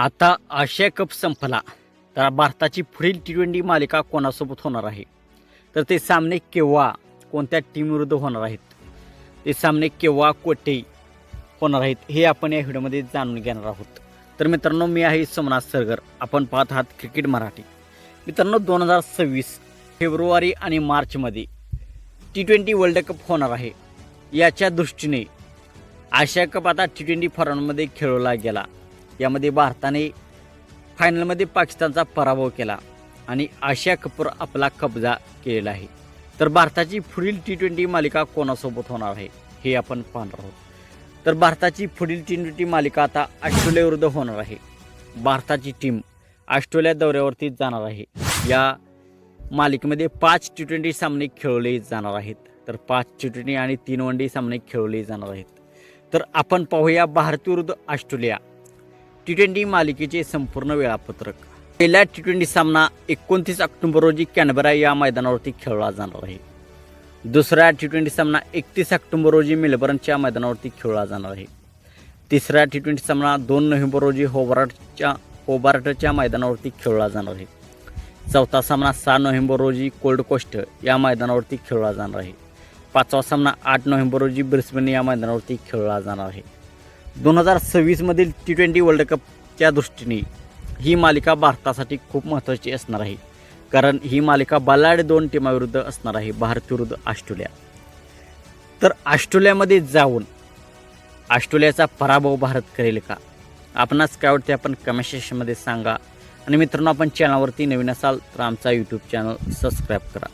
आता आशिया कप संपला तर भारताची पुढील टी ट्वेंटी मालिका कोणासोबत होणार आहे? तर ते सामने केव्हा कोणत्या टीमविरुद्ध होणार आहेत? ते सामने केव्हा कोठे होणार आहेत हे आपण या व्हिडिओमध्ये जाणून घेणार आहोत. तर मित्रांनो मी आहे सोमनाथ सरगर. आपण पाहत आहात क्रिकेट मराठी. मित्रांनो दोन हजार सव्वीस फेब्रुवारी आणि मार्चमध्ये टी ट्वेंटी वर्ल्ड कप होणार आहे. याच्या दृष्टीने आशिया कप आता टी ट्वेंटी फॉर्ममध्ये खेळवला गेला. यामध्ये भारताने फायनलमध्ये पाकिस्तानचा पराभव केला आणि आशिया कपवर आपला कब्जा केलेला आहे. तर भारताची पुढील टी ट्वेंटी मालिका कोणासोबत होणार आहे हे आपण पाहणार आहोत. तर भारताची पुढील टी ट्वेंटी मालिका आता ऑस्ट्रेलियाविरुद्ध होणार आहे. भारताची टीम ऑस्ट्रेलिया दौऱ्यावरती जाणार आहे. या मालिकेमध्ये पाच टी ट्वेंटी सामने खेळवले जाणार आहेत. तर पाच टी ट्वेंटी आणि तीन वन डे सामने खेळवले जाणार आहेत. तर आपण पाहूया भारत विरुद्ध ऑस्ट्रेलिया. टी ट्वेंटी मालिकेचे संपूर्ण वेळापत्रक. पहिला टी ट्वेंटी सामना एकोणतीस ऑक्टोबर रोजी कॅनबरा या मैदानावरती खेळला जाणार आहे. दुसरा टी ट्वेंटी सामना एकतीस ऑक्टोबर रोजी मेलबर्नच्या मैदानावरती खेळला जाणार आहे. तिसरा टी ट्वेंटी सामना दोन नोव्हेंबर रोजी होबार्टच्या होबार्टच्या मैदानावरती खेळला जाणार आहे. चौथा सामना सहा नोव्हेंबर रोजी कोल्ड कोस्ट या मैदानावरती खेळला जाणार आहे. पाचवा सामना आठ नोव्हेंबर रोजी ब्रिस्बेन या मैदानावरती खेळला जाणार आहे. दोन हजार सव्वीसमधील टी ट्वेंटी वर्ल्ड कपच्या दृष्टीने ही मालिका भारतासाठी खूप महत्त्वाची असणार आहे. कारण ही मालिका बलाड दोन टीमाविरुद्ध असणार आहे भारत विरुद्ध ऑस्ट्रेलिया. तर ऑस्ट्रेलियामध्ये जाऊन ऑस्ट्रेलियाचा पराभव भारत करेल का? आपणास काय वाटते आपण कमेंट सेक्शनमध्ये सांगा. आणि मित्रांनो आपण चॅनलवरती नवीन असाल तर आमचा यूट्यूब चॅनल सबस्क्राईब करा.